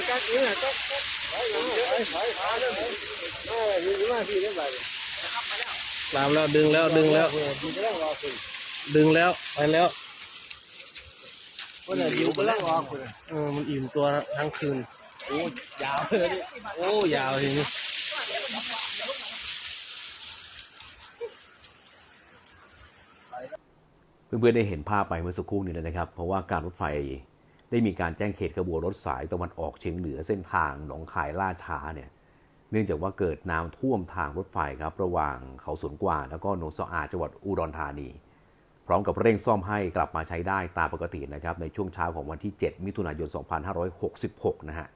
ละกักนี่ละกักไปไปไปไปเอออยู่มาที่นี่ไปตามแล้วดึงแล้วดึงแล้ว ดึงแล้วไปแล้วคนไหนอยู่กำลังรอคุณเออมันอิ่มตัวทั้งคืนโอ้ยาวเลยโอ้ยาวทีนี้เพื่อนๆได้เห็นภาพไปเมื่อสักครู่นี้นะครับ เพราะว่าการรถไฟ ได้มีการแจ้งเขตขบวนรถสายตะวันออกเฉียงเหนือเส้นทางหนองคายล่าช้าเนี่ยเนื่องจากว่าเกิดน้ำท่วมทางรถไฟครับระหว่างเขาสวนกวางแล้วก็โนนสะอาดจังหวัดอุดรธานี พร้อมกับเร่งซ่อมให้กลับมาใช้ได้ตามปกตินะครับในช่วงเช้าของวันที่ 7 มิถุนายน 2566 นะฮะ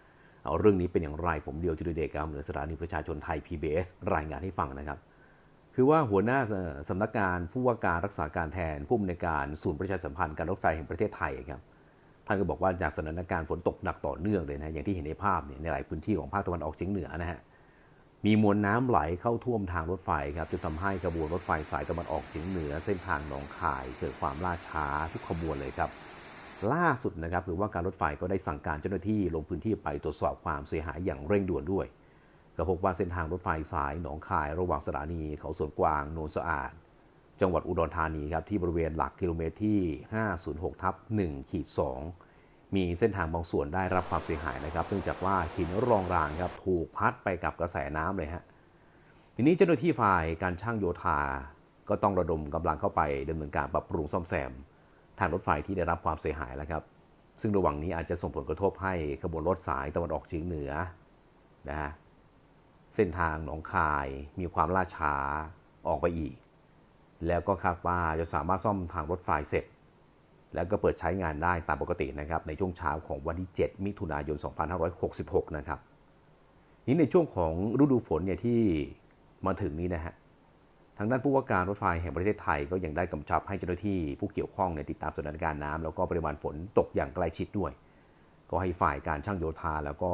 เอาเรื่องนี้เป็นอย่างไรผมเดียวจุลเดชกามเหนือสถานีประชาชนไทย PBS รายงานให้ฟังนะครับ คือว่าหัวหน้าสำนักงานผู้ว่าการรักษาการแทนผู้อำนวยการศูนย์ประชาสัมพันธ์การรถไฟแห่งประเทศไทยครับ ท่านก็บอกว่าจากสถานการณ์ฝนตกหนักต่อเนื่องเลยนะอย่างที่เห็นในภาพเนี่ยในหลายพื้นที่ของภาคตะวันออกเฉียงเหนือนะฮะมีมวลน้ำไหลเข้าท่วมทางรถไฟครับจนทำให้ขบวนรถไฟสายตะวันออกเฉียงเหนือ เส้นทางหนองคาย เกิดความล่าช้าทุกขบวนเลยครับ ล่าสุดนะครับหรือว่าการรถไฟก็ได้สั่งการเจ้าหน้าที่ลงพื้นที่ไปตรวจสอบความเสียหายอย่างเร่งด่วนด้วยก็พบว่าเส้นทางรถไฟสายหนองคายระหว่างสถานีเขาสวนกวางโนนสะอาด จังหวัดอุดรธานีครับที่บริเวณหลักกิโลเมตรที่ 506ทับ1ขีด2 มีเส้นทางบางส่วนได้รับความเสียหายนะครับ เนื่องจากว่าหินรองรางครับถูกพัดไปกับกระแสน้ำเลยฮะทีนี้เจ้าหน้าที่ฝ่ายการช่างโยธาก็ต้องระดมกำลังเข้าไปดำเนินการปรับปรุงซ่อมแซมทางรถไฟที่ได้รับความเสียหายแล้วครับ ซึ่งระหว่างนี้อาจจะส่งผลกระทบให้ขบวนรถสายตะวันออกเฉียงเหนือนะฮะเส้นทางหนองคายมีความล่าช้าออกไปอีก แล้วก็คาดว่าจะสามารถซ่อมทางรถไฟเสร็จ แล้วก็เปิดใช้งานได้ตามปกตินะครับในช่วงเช้าของวันที่ 7 มิถุนายน 2566 นะครับนี้ในช่วงของฤดูฝนเนี่ยที่มาถึงนี้นะฮะทางด้านผู้ว่าการรถไฟแห่งประเทศไทยก็ยังได้กำชับให้เจ้าหน้าที่ผู้เกี่ยวข้องเนี่ยติดตามสถานการณ์น้ำแล้วก็ปริมาณฝนตกอย่างใกล้ชิดด้วย ก็ให้ฝ่ายการช่างโยธาแล้วก็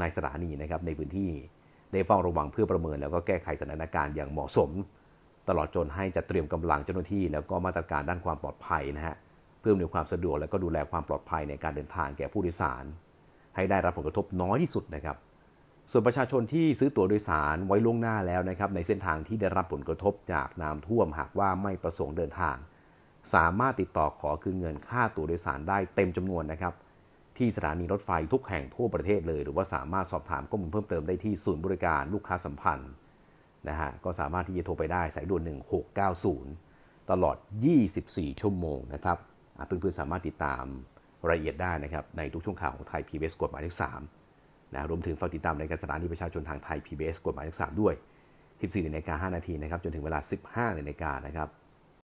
นายสถานีนะครับในพื้นที่ได้เฝ้าระวังเพื่อประเมิน แล้วก็แก้ไขสถานการณ์อย่างเหมาะสม ตลอดจนให้จัดเตรียมกำลังเจ้าหน้าที่ แล้วก็มาตรการด้านความปลอดภัยนะฮะเพื่ออำนวยความสะดวกและก็ดูแลความปลอดภัยในการเดินทางแก่ผู้โดยสาร ให้ได้รับผลกระทบน้อยที่สุดนะครับ ส่วนประชาชนที่ซื้อตั๋วโดยสารไว้ล่วงหน้าแล้วนะครับในเส้นทางที่ได้รับผลกระทบจากน้ำท่วมหากว่าไม่ประสงค์เดินทาง สามารถติดต่อขอคืนเงินค่าตั๋วโดยสารได้เต็มจำนวนนะครับที่สถานีรถไฟทุกแห่งทั่วประเทศเลย หรือว่าสามารถสอบถามข้อมูลเพิ่มเติมได้ที่ศูนย์บริการลูกค้าสัมพันธ์นะฮะก็สามารถที่จะโทรไปได้สายด่วน 1690 ตลอด 24 ชั่วโมงนะครับ เพื่อนๆสามารถติดตามรายละเอียดได้นะครับในทุกช่วงข่าวของไทย PBS กฎหมายเลข3นะรวมถึงฝากติดตามในการสถานีประชาชนทางไทย PBS กฎหมายเลข3ด้วย 14นาฬิกา5นาทีนะครับจนถึงเวลา 15นาฬิกานะครับ